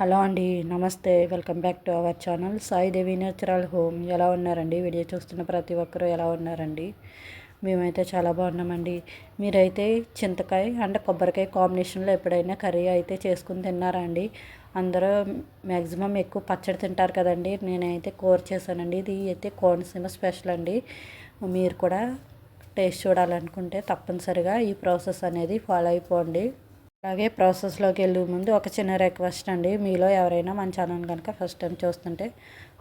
Hello అండి నమస్తే. Welcome back to our channel. Saidevi natural home. ఎలా ఉన్నారండి? వీడియో చూస్తున్న ప్రతి ఒక్కరూ ఎలా ఉన్నారండి? మేమైతే చాలా బాగున్నామండి. మీరైతే చింతకాయ అండ్ కొబ్బరికాయ కాంబినేషన్లో ఎప్పుడైనా కర్రీ అయితే చేసుకుని తిన్నారా అండి? అందరూ మ్యాక్సిమం ఎక్కువ పచ్చడి తింటారు కదండి. నేనైతే కూర చేశానండి. ఇది అయితే కోనసీమ స్పెషల్ అండి. మీరు కూడా టేస్ట్ చూడాలనుకుంటే తప్పనిసరిగా ఈ ప్రాసెస్ అనేది ఫాలో అయిపోండి. అలాగే ప్రాసెస్లోకి వెళ్ళే ముందు ఒక చిన్న రిక్వెస్ట్ అండి. మీలో ఎవరైనా మన ఛానల్ కనుక ఫస్ట్ టైం చూస్తుంటే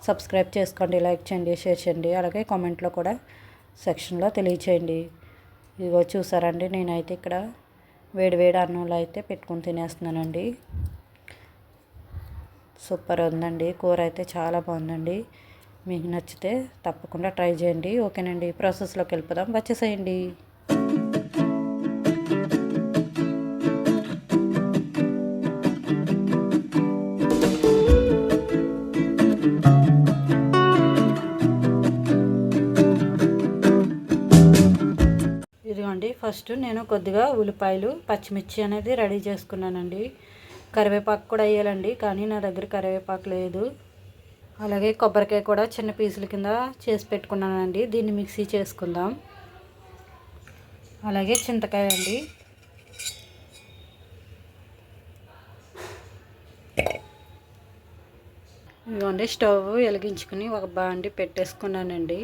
సబ్స్క్రైబ్ చేసుకోండి లైక్ చేయండి షేర్ చేయండి. అలాగే కామెంట్లో కూడా సెక్షన్లో తెలియచేయండి. ఇదిగో చూసారండి నేనైతే ఇక్కడ వేడివేడి అన్నంలో అయితే పెట్టుకుని తినేస్తున్నానండి. సూపర్ ఉందండి కూర అయితే చాలా బాగుందండి. మీకు నచ్చితే తప్పకుండా ట్రై చేయండి. ఓకేనండి ప్రాసెస్లోకి వెళ్ళిపోదాం. వచ్చేసేయండి. ఫస్ట్ నేను కొద్దిగా ఉల్లిపాయలు పచ్చిమిర్చి అనేది రెడీ చేసుకున్నానండి. కరివేపాకు కూడా వేయాలండి కానీ నా దగ్గర కరివేపాకు లేదు. అలాగే కొబ్బరికాయ కూడా చిన్న పీసుల కింద చేసి పెట్టుకున్నానండి. దీన్ని మిక్సీ చేసుకుందాం. అలాగే చింతకాయ అండి. ఇదిగోండి స్టవ్ వెలిగించుకుని ఒక బాండి పెట్టేసుకున్నానండి.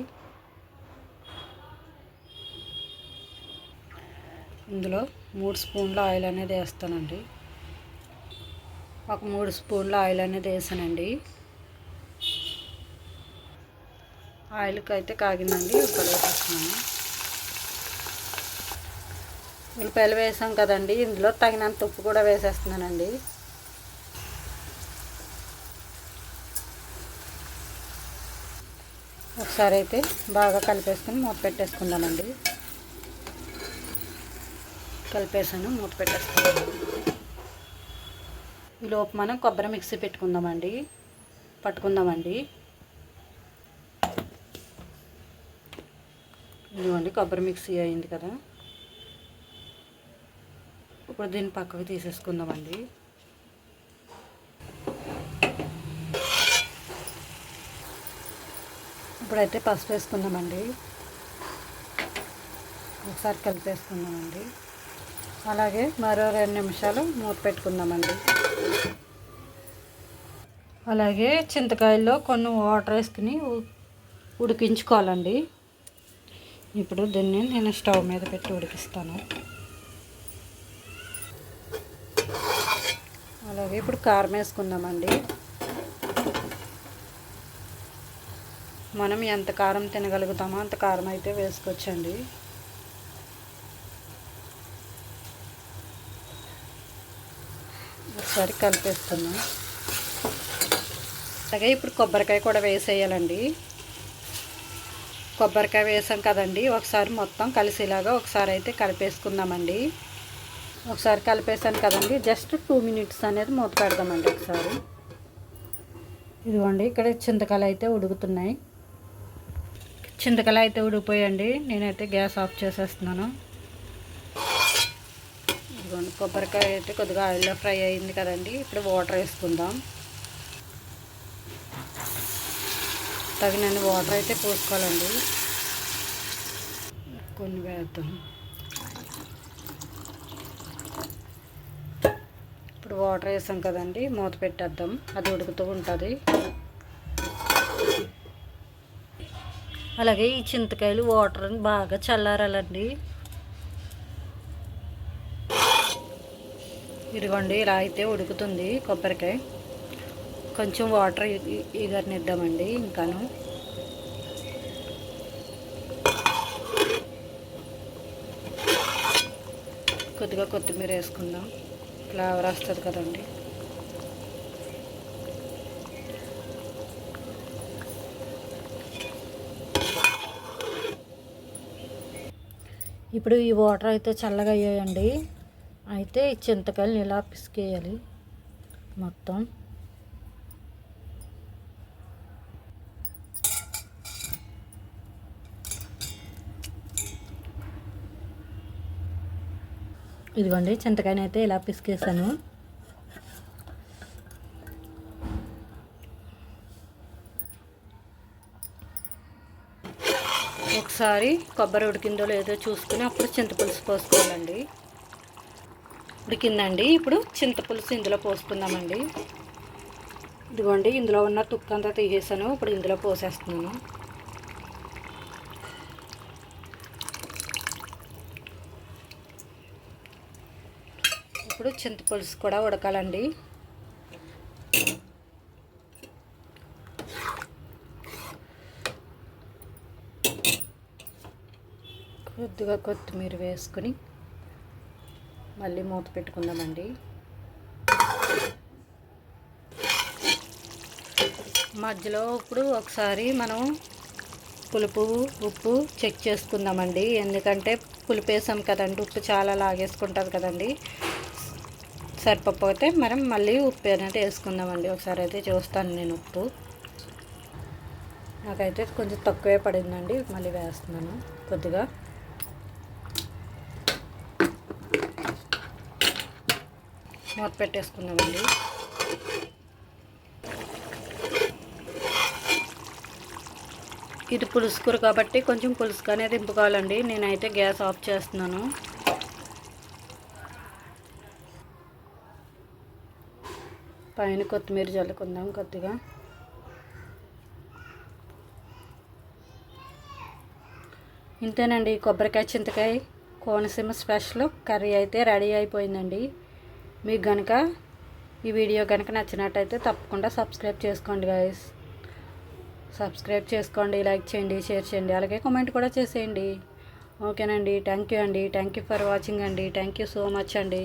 ఇందులో మూడు స్పూన్ల ఆయిల్ అనేది వేస్తానండి. ఒక మూడు స్పూన్ల ఆయిల్ అనేది వేసానండి. ఆయిల్కి అయితే కాగిందండి ఉప్పలు వేసేస్తున్నాను. ఉల్లిపాయలు వేసాం కదండి ఇందులో తగినంత ఉప్పు కూడా వేసేస్తున్నానండి. ఒకసారి అయితే బాగా కలిపేసుకుని మూత పెట్టేసుకుందామండి. కలిపేసాను మూత పెట్టేస్తాను ఈలోపు మనం కొబ్బరి మిక్సీ పెట్టుకుందామండి. పట్టుకుందామండి. ఇదిగోండి కొబ్బరి మిక్సీ అయింది కదా. ఇప్పుడు దీన్ని పక్కకు తీసేసుకుందామండి. ఇప్పుడైతే పసుపు వేసుకుందామండి. ఒకసారి కలిపేసుకుందామండి. అలాగే మరో రెండు నిమిషాలు మూత పెట్టుకుందామండి. అలాగే చింతకాయల్లో కొన్ని వాటర్ వేసుకుని ఉడికించుకోవాలండి. ఇప్పుడు దీన్ని నేను స్టవ్ మీద పెట్టి ఉడికిస్తాను. అలాగే ఇప్పుడు కారం వేసుకుందామండి. మనం ఎంత కారం తినగలుగుతామో అంత కారం అయితే వేసుకోవచ్చండి. ఒకసారి కలిపేస్తున్నాం. అలాగే ఇప్పుడు కొబ్బరికాయ కూడా వేసేయాలండి. కొబ్బరికాయ వేసాం కదండి ఒకసారి మొత్తం కలిసేలాగా ఒకసారి అయితే కలిపేసుకుందామండి. ఒకసారి కలిపేసాను కదండి జస్ట్ టూ మినిట్స్ అనేది మూత పెడదామండి ఒకసారి. ఇదిగోండి ఇక్కడ చింతకాయలు అయితే ఉడుకుతున్నాయి. చింతకాయలు అయితే ఉడికిపోయండి నేనైతే గ్యాస్ ఆఫ్ చేసేస్తున్నాను. ఇదిగోండి కొబ్బరికాయ అయితే కొద్దిగా ఆయిల్లో ఫ్రై అయింది కదండి. ఇప్పుడు వాటర్ వేసుకుందాం. తగినన్ని వాటర్ అయితే పోసుకోవాలండి. కొన్ని వేద్దాం. ఇప్పుడు వాటర్ వేసాం కదండి మూత పెట్టేద్దాం. అది ఉడుకుతూ ఉంటుంది. అలాగే ఈ చింతకాయలు వాటర్ బాగా చల్లారాలండి. ఇదిగోండి ఇలా అయితే ఉడుకుతుంది కొబ్బరికాయ. కొంచెం వాటర్ ఇగరనిద్దామండి ఇంకాను. కొద్దిగా కొత్తిమీర వేసుకుందాం. ఫ్లేవర్ వస్తుంది కదండి. ఇప్పుడు ఈ వాటర్ అయితే చల్లగా అయ్యాయండి. అయితే ఈ చింతకాయలను ఇలా పిసికేయాలి? మొత్తం. ఇదిగోండి చింతకాయని అయితే ఇలా పిసికేసాను ఒకసారి కొబ్బరి ఉడికిందో లేదో చూసుకుని అప్పుడు చింతపులుసు పోసుకోవాలండి. ఉడికిందండి ఇప్పుడు చింతపులుసు ఇందులో పోసుకుందామండి. ఇదిగోండి ఇందులో ఉన్న తుక్కంతా తీసేసాను ఇప్పుడు ఇందులో పోసేస్తున్నాను. ఇప్పుడు చింతపులుసు కూడా ఉడకాలండి. కొద్దిగా కొత్తిమీర వేసుకుని మళ్ళీ మూత పెట్టుకుందామండి. మధ్యలో ఇప్పుడు ఒకసారి మనం పులుపు ఉప్పు చెక్ చేసుకుందామండి. ఎందుకంటే పులుపు వేసాం కదండి ఉప్పు చాలా లాగేసుకుంటుంది కదండి. సరిపోతే మనం మళ్ళీ ఉప్పు అనేది వేసుకుందామండి. ఒకసారి అయితే చూస్తాను నేను ఉప్పు. నాకైతే కొంచెం తక్కువే పడిందండి మళ్ళీ వేస్తున్నాను కొద్దిగా. మూత పెట్టేసుకుందామండి. ఇది పులుసుకూర కాబట్టి కొంచెం పులుసుగానే దింపుకోవాలండి. నేనైతే గ్యాస్ ఆఫ్ చేస్తున్నాను. పైన కొత్తిమీర చల్లుకుందాం కొద్దిగా. ఇంతేనండి కొబ్బరికాయ చింతకాయ కోనసీమ స్పెషల్ కర్రీ అయితే రెడీ అయిపోయిందండి. మీకు కనుక ఈ వీడియో కనుక నచ్చినట్టయితే తప్పకుండా సబ్స్క్రైబ్ చేసుకోండి గాయస్ సబ్స్క్రైబ్ చేసుకోండి లైక్ చేయండి షేర్ చేయండి అలాగే కామెంట్ కూడా చేసేయండి. ఓకేనండి థ్యాంక్ యూ అండి థ్యాంక్ యూ ఫర్ వాచింగ్ అండి థ్యాంక్ యూ సో మచ్ అండి.